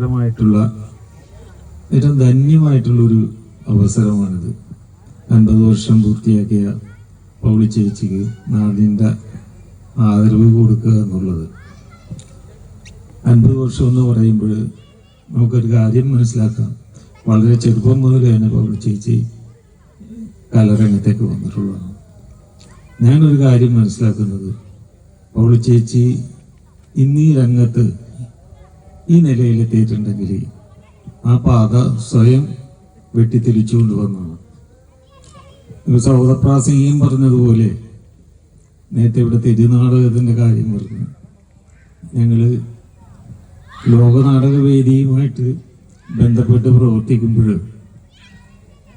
കിട്ടിയിട്ടുള്ള ഏറ്റവും ധന്യമായിട്ടുള്ളൊരു അവസരമാണിത്. അൻപത് വർഷം പൂർത്തിയാക്കിയ പൗളി ചേച്ചിക്ക് നാടിന്റെ ആദരവ് കൊടുക്കുക എന്നുള്ളത്. അൻപത് വർഷം എന്ന് പറയുമ്പോൾ നമുക്കൊരു കാര്യം മനസ്സിലാക്കാം. വളരെ ചെറുപ്പം മുതൽ തന്നെ പൗളി ചേച്ചി കലരംഗത്തേക്ക് വന്നിട്ടുള്ളതാണ്. ഞാനൊരു കാര്യം മനസ്സിലാക്കുന്നത്. പൗളി ചേച്ചി ഇന്നീ രംഗത്ത് ഈ നിലയിലെത്തിയിട്ടുണ്ടെങ്കിൽ ആ പാത സ്വയം വെട്ടിത്തിരിച്ചുകൊണ്ട് വന്നതാണ്. സൗദപ്രാസിയും പറഞ്ഞതുപോലെ നേരത്തെ ഇവിടെ തിരുനാടകത്തിന്റെ കാര്യം പറഞ്ഞു. ഞങ്ങൾ ലോകനാടക വേദിയുമായിട്ട് ബന്ധപ്പെട്ട് പ്രവർത്തിക്കുമ്പോൾ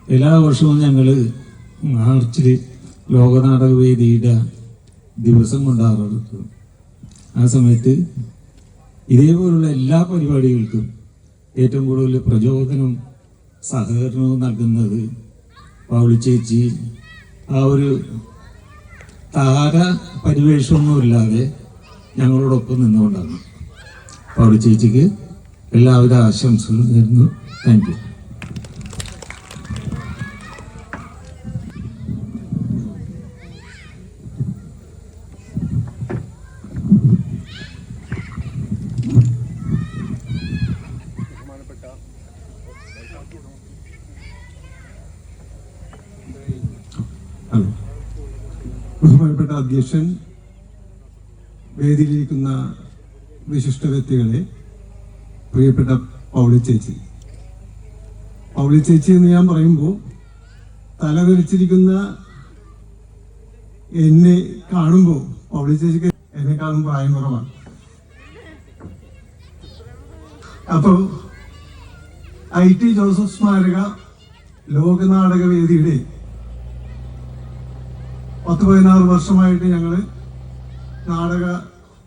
എല്ലാ വർഷവും ഞങ്ങൾ മാർച്ചിൽ ലോകനാടക വേദിയുടെ ദിവസം കൊണ്ടാടുന്നത് ആ സമയത്ത് ഇതേപോലുള്ള എല്ലാ പരിപാടികൾക്കും ഏറ്റവും കൂടുതൽ പ്രചോദനവും സഹകരണവും നൽകുന്നത് പൗളി ചേച്ചി. ആ ഒരു താര പരിവേഷമൊന്നുമില്ലാതെ ഞങ്ങളോടൊപ്പം നിന്നുകൊണ്ടാണ്. പൗളി ചേച്ചിക്ക് എല്ലാവിധ ആശംസകളും നേരുന്നു. താങ്ക് യു ഹലോ ബഹുമാനപ്പെട്ട അധ്യക്ഷൻ വേദിയിലിരിക്കുന്ന വിശിഷ്ട വ്യക്തികളെ പ്രിയപ്പെട്ട പൗളി ചേച്ചി. പൗളി ചേച്ചി എന്ന് ഞാൻ പറയുമ്പോൾ തലതെറിച്ചിരിക്കുന്ന എന്നെ കാണുമ്പോൾ പൗളി ചേച്ചിക്ക് എന്നെക്കാളും പ്രായം കുറവാണ്. അപ്പോൾ ഐ ടി ജോസഫ് സ്മാരക ലോകനാടക വേദിയുടെ പത്ത് പതിനാറ് വർഷമായിട്ട് ഞങ്ങൾ നാടക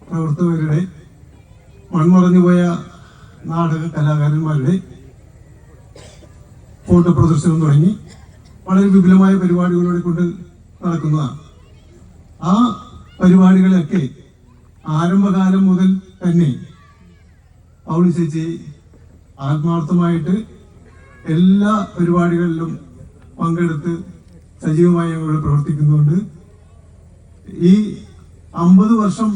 പ്രവർത്തകരുടെ മൺമറഞ്ഞു പോയ നാടക കലാകാരന്മാരുടെ ഫോട്ടോ പ്രദർശനം തുടങ്ങി വളരെ വിപുലമായ പരിപാടികളോടെ കൊണ്ട് നടക്കുന്നതാണ്. ആ പരിപാടികളൊക്കെ ആരംഭകാലം മുതൽ തന്നെ പൗളി ചേച്ചി ആത്മാർത്ഥമായിട്ട് എല്ലാ പരിപാടികളിലും പങ്കെടുത്ത് സജീവമായി ഞങ്ങൾ പ്രവർത്തിക്കുന്നുണ്ട് ഈ അമ്പത് വർഷം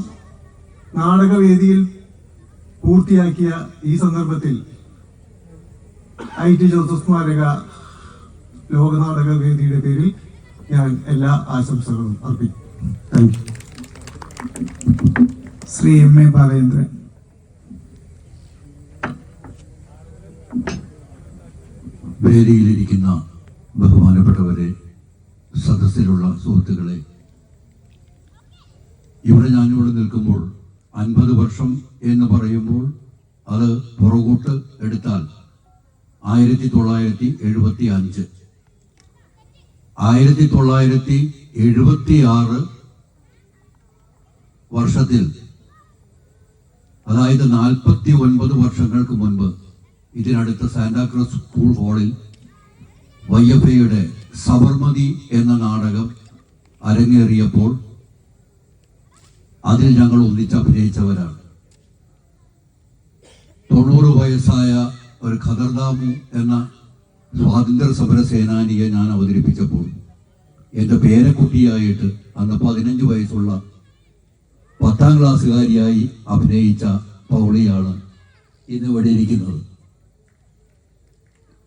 നാടകവേദിയിൽ പൂർത്തിയാക്കിയ ഈ സന്ദർഭത്തിൽ ഐ ടി ജോസഫ് സ്മാരക ലോകനാടക വേദിയുടെ പേരിൽ ഞാൻ എല്ലാ ആശംസകളും അർപ്പിക്കും thank you Shri M A Balendran. വേദിയിലിരിക്കുന്ന ബഹുമാനപ്പെട്ടവരെ സദസ്സിലുള്ള സുഹൃത്തുക്കളെ ഇവിടെ ഞാനിവിടെ നിൽക്കുമ്പോൾ അൻപത് വർഷം എന്ന് പറയുമ്പോൾ അത് പുറകോട്ട് എടുത്താൽ ആയിരത്തി തൊള്ളായിരത്തി എഴുപത്തി അഞ്ച് ആയിരത്തി തൊള്ളായിരത്തി എഴുപത്തി ആറ് വർഷത്തിൽ അതായത് നാൽപ്പത്തി ഒൻപത് വർഷങ്ങൾക്ക് മുൻപ് ഇതിനടുത്ത സാന്റാക്രോസ് സ്കൂൾ ഹാളിൽ വൈ എഫ് എയുടെ സബർമതി എന്ന നാടകം അരങ്ങേറിയപ്പോൾ അതിൽ ഞങ്ങൾ ഒന്നിച്ച് അഭിനയിച്ചവരാണ്. തൊണ്ണൂറ് വയസ്സായ ഒരു ഖദർദാമു എന്ന സ്വാതന്ത്ര്യ സമര സേനാനിയെ ഞാൻ അവതരിപ്പിച്ചപ്പോൾ എന്റെ പേരക്കുട്ടിയായിട്ട് അന്ന് പതിനഞ്ച് വയസ്സുള്ള പത്താം ക്ലാസ്സുകാരിയായി അഭിനയിച്ച പൗളിയാണ് ഇന്ന് ഇവിടെ ഇരിക്കുന്നത്.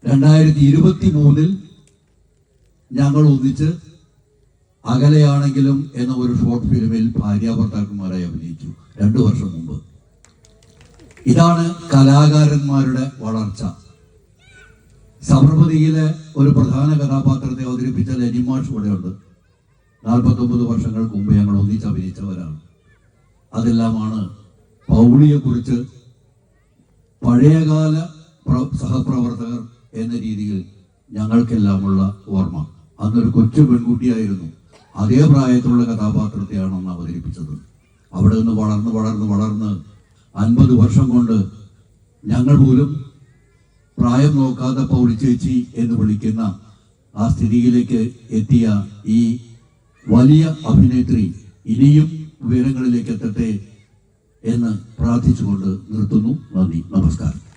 രണ്ടായിരത്തി ഇരുപത്തി മൂന്നിൽ ഞങ്ങൾ ഒന്നിച്ച് അകലെയാണെങ്കിലും എന്ന ഒരു ഷോർട്ട് ഫിലിമിൽ ഭാര്യാഭർത്താക്കന്മാരായി അഭിനയിച്ചു. രണ്ടു വർഷം മുമ്പ്. ഇതാണ് കലാകാരന്മാരുടെ വളർച്ച. സബർമതിയിലെ ഒരു പ്രധാന കഥാപാത്രത്തെ അവതരിപ്പിച്ച ലനിമാഷ് ഇവിടെയുണ്ട്. നാൽപ്പത്തൊമ്പത് വർഷങ്ങൾക്ക് മുമ്പ് ഞങ്ങൾ ഒന്നിച്ച് അഭിനയിച്ചവരാണ്. അതെല്ലാമാണ് പൗളിയെക്കുറിച്ച് പഴയകാല പ്ര- സഹപ്രവർത്തകർ എന്ന രീതിയിൽ ഞങ്ങൾക്കെല്ലാമുള്ള ഓർമ്മ. അന്നൊരു കൊച്ചു പെൺകുട്ടിയായിരുന്നു. അതേ പ്രായത്തിലുള്ള കഥാപാത്രത്തെയാണ് അന്ന് അവതരിപ്പിച്ചത്. അവിടെ നിന്ന് വളർന്ന് വളർന്ന് വളർന്ന് അൻപത് വർഷം കൊണ്ട് ഞങ്ങൾ പോലും പ്രായം നോക്കാതെ പൗളിച്ചേച്ചി എന്ന് വിളിക്കുന്ന ആ സ്ഥിതിയിലേക്ക് എത്തിയ ഈ വലിയ അഭിനേത്രി ഇനിയും ഉയരങ്ങളിലേക്ക് എത്തട്ടെ എന്ന് പ്രാർത്ഥിച്ചുകൊണ്ട് നിർത്തുന്നു. നന്ദി. നമസ്കാരം.